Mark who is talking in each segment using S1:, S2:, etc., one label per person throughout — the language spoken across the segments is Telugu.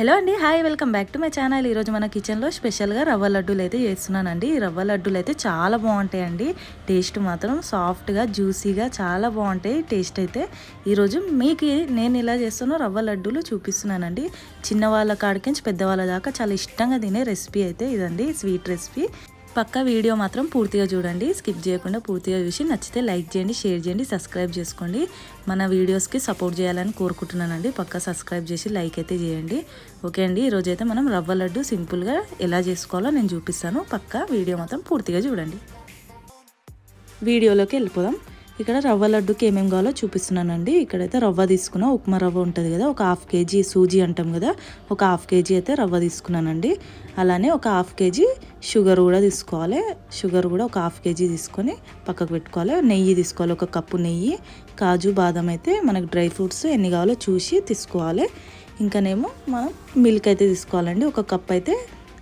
S1: హలో అండి hi welcome back to my channel. ఈరోజు మన కిచెన్లో స్పెషల్గా రవ్వ లడ్డూలు అయితే చేస్తున్నానండి. ఈ రవ్వ లడ్డూలు అయితే చాలా బాగుంటాయండి. టేస్ట్ మాత్రం సాఫ్ట్గా జ్యూసీగా చాలా బాగుంటాయి. టేస్ట్ అయితే ఈరోజు మీకు నేను ఇలా చేస్తున్న రవ్వ లడ్డూలు చూపిస్తున్నానండి. చిన్నవాళ్ళ కాడికించి పెద్దవాళ్ళ దాకా చాలా ఇష్టంగా తినే రెసిపీ అయితే ఇదండి. Sweet recipe. పక్క వీడియో మాత్రం పూర్తిగా చూడండి. స్కిప్ చేయకుండా పూర్తిగా చూసి నచ్చితే లైక్ చేయండి షేర్ చేయండి సబ్స్క్రైబ్ చేసుకోండి. మన వీడియోస్కి సపోర్ట్ చేయాలని కోరుకుంటున్నానండి. పక్క సబ్స్క్రైబ్ చేసి లైక్ అయితే చేయండి. ఓకే అండి ఈరోజైతే మనం రవ్వ లడ్డు సింపుల్గా ఎలా చేసుకోవాలో నేను చూపిస్తాను. పక్క వీడియో మాత్రం పూర్తిగా చూడండి. వీడియోలోకి వెళ్ళిపోదాం. ఇక్కడ రవ్వ లడ్డుకి ఏమేమి కావాలో చూపిస్తున్నానండి. ఇక్కడైతే రవ్వ తీసుకున్నా ఉప్మా రవ్వ ఉంటుంది కదా ఒక హాఫ్ కేజీ సూజీ అంటాం కదా ఒక హాఫ్ కేజీ అయితే రవ్వ తీసుకున్నానండి. అలానే ఒక హాఫ్ కేజీ షుగర్ కూడా తీసుకోవాలి. షుగర్ కూడా ఒక హాఫ్ కేజీ తీసుకొని పక్కకు పెట్టుకోవాలి. నెయ్యి తీసుకోవాలి ఒక కప్పు నెయ్యి. కాజు బాదం అయితే మనకు డ్రై ఫ్రూట్స్ ఎన్ని కావాలో చూసి తీసుకోవాలి. ఇంకానేమో మనం మిల్క్ అయితే తీసుకోవాలండి. ఒక కప్ అయితే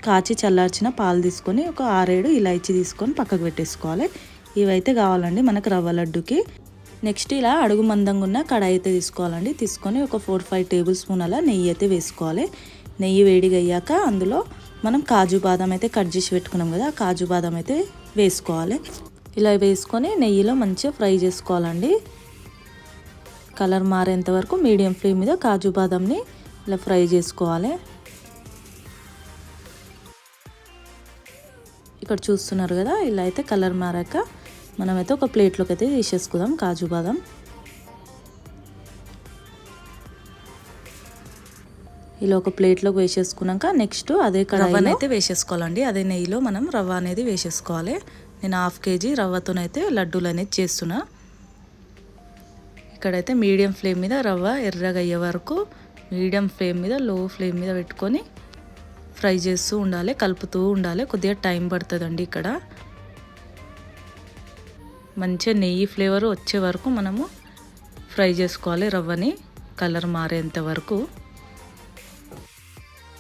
S1: కాచి చల్లార్చిన పాలు తీసుకొని ఒక ఆరేడు ఇలాచి తీసుకొని పక్కకు పెట్టేసుకోవాలి. ఇవైతే కావాలండి మనకు రవ్వ లడ్డుకి. నెక్స్ట్ ఇలా అడుగు మందంగా ఉన్న కడాయి అయితే తీసుకోవాలండి. తీసుకొని ఒక ఫోర్ ఫైవ్ టేబుల్ స్పూన్ అలా నెయ్యి అయితే వేసుకోవాలి. నెయ్యి వేడిగా అయ్యాక అందులో మనం కాజు బాదం అయితే కట్ చేసి పెట్టుకున్నాం కదా కాజు బాదం అయితే వేసుకోవాలి. ఇలా వేసుకొని నెయ్యిలో మంచిగా ఫ్రై చేసుకోవాలండి. కలర్ మారేంత వరకు మీడియం ఫ్లేమ్ మీద కాజు బాదంని ఇలా ఫ్రై చేసుకోవాలి. ఇక్కడ చూస్తున్నారు కదా ఇలా అయితే కలర్ మారాక మనమైతే ఒక ప్లేట్లోకి అయితే తీసేసుకుందాం కాజు బాదం. ఇలా ఒక ప్లేట్లోకి వేసేసుకున్నాక నెక్స్ట్ అదే కడాయి అయితే వేసేసుకోవాలండి. అదే నెయ్యిలో మనం రవ్వ అనేది వేసేసుకోవాలి. నేను హాఫ్ కేజీ రవ్వతోనైతే లడ్డూలు అనేది చేస్తున్నా. ఇక్కడైతే మీడియం ఫ్లేమ్ మీద రవ్వ ఎర్రగా అయ్యే వరకు మీడియం ఫ్లేమ్ మీద లో ఫ్లేమ్ మీద పెట్టుకొని ఫ్రై చేస్తూ ఉండాలి కలుపుతూ ఉండాలి. కొద్దిగా టైం పడుతుందండి ఇక్కడ. మంచిగా నెయ్యి ఫ్లేవర్ వచ్చే వరకు మనము ఫ్రై చేసుకోవాలి రవ్వని. కలర్ మారేంత వరకు.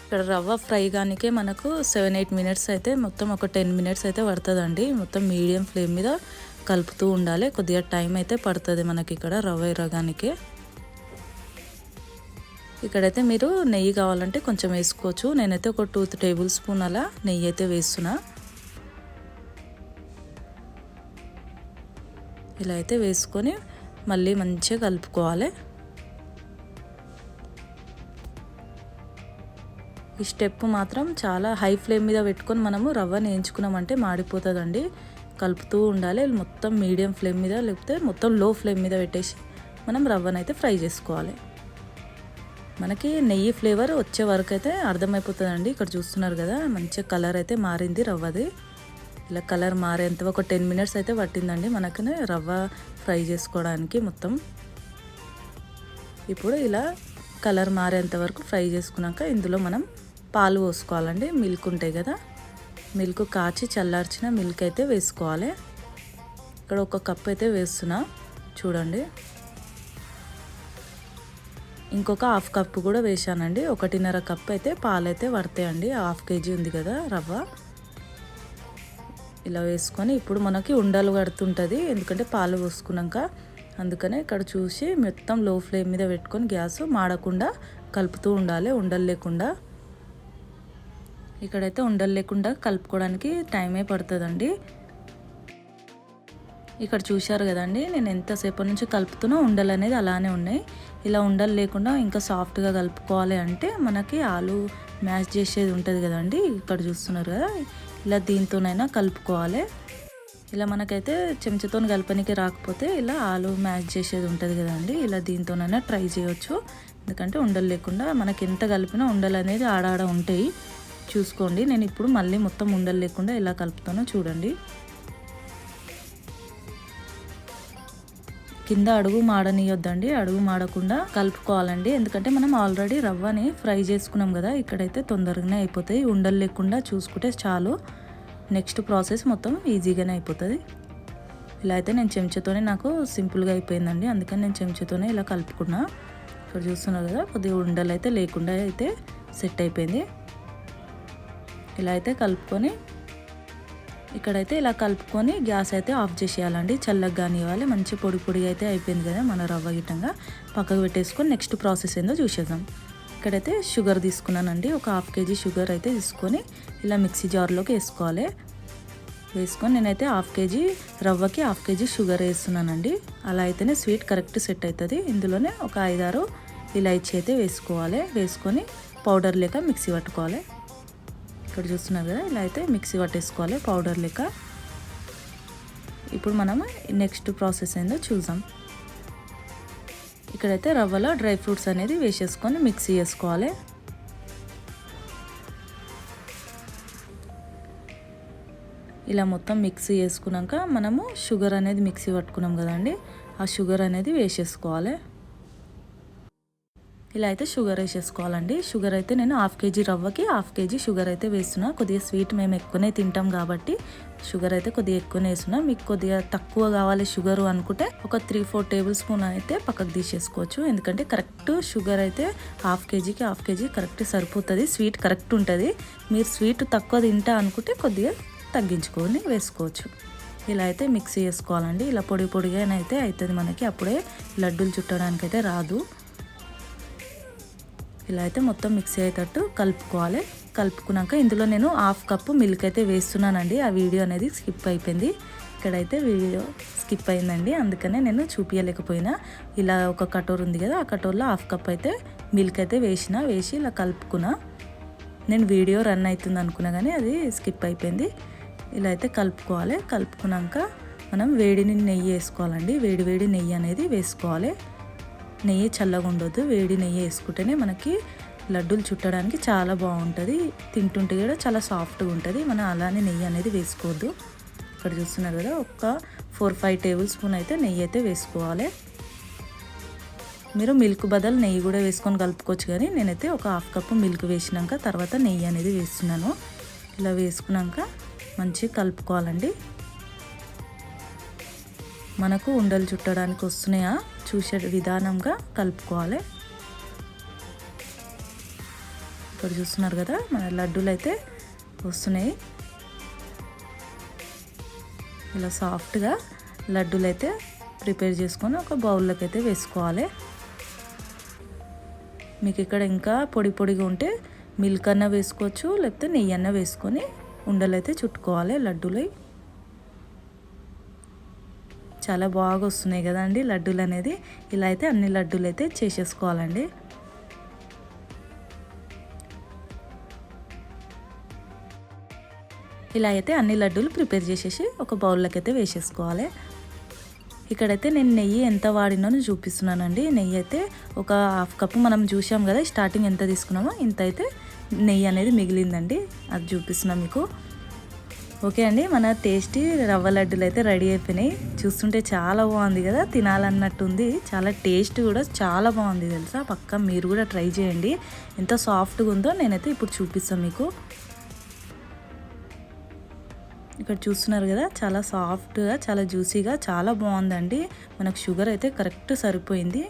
S1: ఇక్కడ రవ్వ ఫ్రై కానికే మనకు సెవెన్ ఎయిట్ మినిట్స్ అయితే మొత్తం ఒక టెన్ మినిట్స్ అయితే పడుతుందండి. మొత్తం మీడియం ఫ్లేమ్ మీద కలుపుతూ ఉండాలి. కొద్దిగా టైం అయితే పడుతుంది మనకి ఇక్కడ రవ్వ ఇరగానికే ఇక్కడైతే మీరు నెయ్యి కావాలంటే కొంచెం వేసుకోవచ్చు. నేనైతే ఒక టూ టేబుల్ స్పూన్ అలా నెయ్యి అయితే వేస్తున్నా. ఇలా అయితే వేసుకొని మళ్ళీ మంచిగా కలుపుకోవాలి. ఈ స్టెప్ మాత్రం చాలా హై ఫ్లేమ్ మీద పెట్టుకొని మనము రవ్వని వేయించుకున్నామంటే మాడిపోతుందండి. కలుపుతూ ఉండాలి. మొత్తం మీడియం ఫ్లేమ్ మీద లేకపోతే మొత్తం లో ఫ్లేమ్ మీద పెట్టేసి మనం రవ్వను అయితే ఫ్రై చేసుకోవాలి. మనకి నెయ్యి ఫ్లేవర్ వచ్చే వరకు అయితే అర్థమైపోతుందండి. ఇక్కడ చూస్తున్నారు కదా మంచిగా కలర్ అయితే మారింది రవ్వది. ఇలా కలర్ మారేంత ఒక టెన్ మినిట్స్ అయితే పట్టిందండి. మనకనే రవ్వ ఫ్రై చేసుకోవడానికి మొత్తం. ఇప్పుడు ఇలా కలర్ మారేంత వరకు ఫ్రై చేసుకున్నాక ఇందులో మనం పాలు పోసుకోవాలండి. మిల్క్ ఉంటాయి కదా మిల్క్ కాచి చల్లార్చిన మిల్క్ అయితే వేసుకోవాలి. ఇక్కడ ఒక కప్ అయితే వేస్తున్నా చూడండి. ఇంకొక హాఫ్ కప్ కూడా వేసానండి ఒకటిన్నర కప్ అయితే పాలైతే పడతాయండి. హాఫ్ కేజీ ఉంది కదా రవ్వ. ఇలా వేసుకొని ఇప్పుడు మనకి ఉండలు కడుతుంటుంది. ఎందుకంటే పాలు పోసుకున్నాక అందుకనే ఇక్కడ చూసి మొత్తం లో ఫ్లేమ్ మీద పెట్టుకొని గ్యాస్ మాడకుండా కలుపుతూ ఉండాలి ఉండలు లేకుండా. ఇక్కడైతే ఉండలు లేకుండా కలుపుకోవడానికి టైమే పడుతుందండి. ఇక్కడ చూశారు కదండి నేను ఎంతసేపు నుంచి కలుపుతున్నా ఉండలు అనేది అలానే ఉన్నాయి. ఇలా ఉండలు లేకుండా ఇంకా సాఫ్ట్గా కలుపుకోవాలి అంటే మనకి ఆలు మ్యాష్ చేసేది ఉంటుంది కదండి ఇక్కడ చూస్తున్నారు కదా. ఇలా దీంతోనైనా కలుపుకోవాలి. ఇలా మనకైతే చెంచాతో కలపనికి రాకపోతే ఇలా ఆలు మ్యాష్ చేసేది ఉంటుంది కదండి ఇలా దీంతోనైనా ట్రై చేయొచ్చు. ఎందుకంటే ఉండలు లేకుండా మనకి ఎంత కలిపినా ఉండలు అనేది ఆడాడ ఉంటాయి. చూసుకోండి. నేను ఇప్పుడు మళ్ళీ మొత్తం ఉండలు లేకుండా ఎలా కలుపుతానో చూడండి. కింద అడుగు మాడనియొద్దండి. అడుగు మాడకుండా కలుపుకోవాలండి. ఎందుకంటే మనం ఆల్రెడీ రవ్వని ఫ్రై చేసుకున్నాం కదా ఇక్కడైతే తొందరగానే అయిపోతాయి. ఉండలు లేకుండా చూసుకుంటే చాలు. నెక్స్ట్ ప్రాసెస్ మొత్తం ఈజీగానే అయిపోతుంది. ఇలా అయితే నేను చెంచాతోనే నాకు సింపుల్గా అయిపోయిందండి. అందుకని నేను చెంచాతోనే ఇలా కలుపుకున్నా. ఇక్కడ చూస్తున్నారు కదా కొద్దిగా ఉండలు అయితే లేకుండా అయితే సెట్ అయిపోయింది. ఇలా అయితే కలుపుకొని ఇక్కడైతే ఇలా కలుపుకొని గ్యాస్ అయితే ఆఫ్ చేసేయాలండి. చల్లగా కానివ్వాలి. మంచి పొడి పొడిగా అయితే అయిపోయింది కదా మన రవ్వ గిట్టంగా. పక్కకు పెట్టేసుకొని నెక్స్ట్ ప్రాసెస్ ఏందో చూసేద్దాం. ఇక్కడైతే షుగర్ తీసుకున్నానండి. ఒక హాఫ్ కేజీ షుగర్ అయితే తీసుకొని ఇలా మిక్సీ జార్లోకి వేసుకోవాలి. వేసుకొని నేనైతే హాఫ్ కేజీ రవ్వకి హాఫ్ కేజీ షుగర్ వేస్తున్నానండి. అలా అయితేనే స్వీట్ కరెక్ట్ సెట్ అవుతుంది. ఇందులోనే ఒక ఐదారు ఇలాచి అయితే వేసుకోవాలి. వేసుకొని పౌడర్ లేక మిక్సీ పట్టుకోవాలి. ఇక్కడ చూస్తున్నారు కదా ఇలా అయితే మిక్సీ పట్టేసుకోవాలి పౌడర్ లెక్క. ఇప్పుడు మనం నెక్స్ట్ ప్రాసెస్ ఏందో చూద్దాం. ఇక్కడైతే రవ్వలో డ్రై ఫ్రూట్స్ అనేది వేసేసుకొని మిక్సీ చేసుకోవాలి. ఇలా మొత్తం మిక్సీ చేసుకున్నాక మనము షుగర్ అనేది మిక్సీ పట్టుకున్నాం కదండి ఆ షుగర్ అనేది వేసేసుకోవాలి. ఇలా అయితే షుగర్ వేసేసుకోవాలండి. షుగర్ అయితే నేను హాఫ్ కేజీ రవ్వకి హాఫ్ కేజీ షుగర్ అయితే వేస్తున్నా. కొద్దిగా స్వీట్ మేము ఎక్కువనే తింటాం కాబట్టి షుగర్ అయితే కొద్దిగా ఎక్కువనే వేస్తున్నా. మీకు కొద్దిగా తక్కువ కావాలి షుగర్ అనుకుంటే ఒక త్రీ ఫోర్ టేబుల్ స్పూన్ అయితే పక్కకు తీసేసుకోవచ్చు. ఎందుకంటే కరెక్ట్ షుగర్ అయితే హాఫ్ కేజీకి హాఫ్ కేజీ కరెక్ట్ సరిపోతుంది. స్వీట్ కరెక్ట్ ఉంటుంది. మీరు స్వీట్ తక్కువ తింటా అనుకుంటే కొద్దిగా తగ్గించుకొని వేసుకోవచ్చు. ఇలా అయితే మిక్సీ చేసుకోవాలండి. ఇలా పొడి పొడిగానైతే అవుతుంది మనకి. అప్పుడే లడ్డూలు చుట్టడానికి అయితే రాదు. ఇలా అయితే మొత్తం మిక్స్ అయ్యేటట్టు కలుపుకోవాలి. కలుపుకున్నాక ఇందులో నేను హాఫ్ కప్పు మిల్క్ అయితే వేస్తున్నానండి. ఆ వీడియో అనేది స్కిప్ అయిపోయింది. ఇక్కడైతే వీడియో స్కిప్ అయిందండి. అందుకనే నేను చూపించలేకపోయినా ఇలా ఒక కటోర్ ఉంది కదా ఆ కటోర్లో హాఫ్ కప్ అయితే మిల్క్ అయితే వేసిన వేసి ఇలా కలుపుకున్నా. నేను వీడియో రన్ అవుతుంది అనుకున్నా కానీ అది స్కిప్ అయిపోయింది. ఇలా అయితే కలుపుకోవాలి. కలుపుకున్నాక మనం వేడిని నెయ్యి వేసుకోవాలండి. వేడి వేడి నెయ్యి అనేది వేసుకోవాలి. నెయ్యి చల్లగా ఉండొద్దు వేడి నెయ్యి వేసుకుంటేనే మనకి లడ్డూలు చుట్టడానికి చాలా బాగుంటుంది. తింటుంటే కూడా చాలా సాఫ్ట్గా ఉంటుంది మనం అలానే నెయ్యి అనేది వేసుకోవద్దు. ఇక్కడ చూస్తున్నారు కదా ఒక ఫోర్ ఫైవ్ టేబుల్ స్పూన్ అయితే నెయ్యి అయితే వేసుకోవాలి. మీరు మిల్క్ బదులు నెయ్యి కూడా వేసుకొని కలుపుకోవచ్చు కానీ నేనైతే ఒక హాఫ్ కప్పు మిల్క్ వేసినాక తర్వాత నెయ్యి అనేది వేస్తున్నాను. ఇలా వేసుకున్నాక మంచిగా కలుపుకోవాలండి. మనకు ఉండలు చుట్టడానికి వస్తున్నాయా? చూసే విధానంగా కలుపుకోవాలి. ఇక్కడ చూస్తున్నారు కదా మన లడ్డూలు అయితే వస్తున్నాయి. ఇలా సాఫ్ట్గా లడ్డూలు అయితే ప్రిపేర్ చేసుకొని ఒక బౌల్లోకి అయితే వేసుకోవాలి. మీకు ఇక్కడ ఇంకా పొడి పొడిగా ఉంటే మిల్క్ అన్న వేసుకోవచ్చు లేకపోతే నెయ్యి అన్న వేసుకొని ఉండలు అయితే చుట్టుకోవాలి లడ్డూలు. చాలా బాగా వస్తున్నాయి కదండి లడ్డూలు అనేది. ఇలా అయితే అన్ని లడ్డూలు అయితే చేసేసుకోవాలండి. ఇలా అయితే అన్ని లడ్డూలు ప్రిపేర్ చేసేసి ఒక బౌల్లోకి అయితే వేసేసుకోవాలి. ఇక్కడైతే నేను నెయ్యి ఎంత వాడినో చూపిస్తున్నానండి. నెయ్యి అయితే ఒక హాఫ్ కప్పు మనం చూసాం కదా స్టార్టింగ్ ఎంత తీసుకున్నామో ఇంత అయితే నెయ్యి అనేది మిగిలిందండి. అది చూపిస్తున్నాం మీకు. ఓకే అండి మన టేస్టీ రవ్వ లడ్డూలు అయితే రెడీ అయిపోయినాయి. చూస్తుంటే చాలా బాగుంది కదా తినాలన్నట్టుంది. చాలా టేస్ట్ కూడా చాలా బాగుంది తెలుసా? పక్క మీరు కూడా ట్రై చేయండి. ఎంత సాఫ్ట్గా ఉందో నేనైతే ఇప్పుడు చూపిస్తాను మీకు. ఇక్కడ చూస్తున్నారు కదా చాలా సాఫ్ట్గా చాలా జ్యూసీగా చాలా బాగుందండి. మనకు షుగర్ అయితే కరెక్ట్ సరిపోయింది.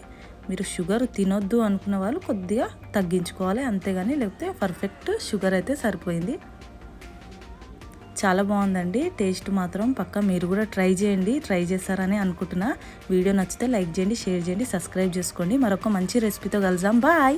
S1: మీరు షుగర్ తినొద్దు అనుకున్న వాళ్ళు కొద్దిగా తగ్గించుకోవాలి అంతేగాని లేకపోతే పర్ఫెక్ట్ షుగర్ అయితే సరిపోయింది. చాలా బాగుందండి. టేస్ట్ మాత్రం పక్క మీరు కూడా ట్రై చేయండి. ట్రై చేస్తారని అనుకుంటున్నా. వీడియో నచ్చితే లైక్ చేయండి షేర్ చేయండి సబ్స్క్రైబ్ చేసుకోండి. మరొక మంచి రెసిపీతో కలుద్దాం. బాయ్!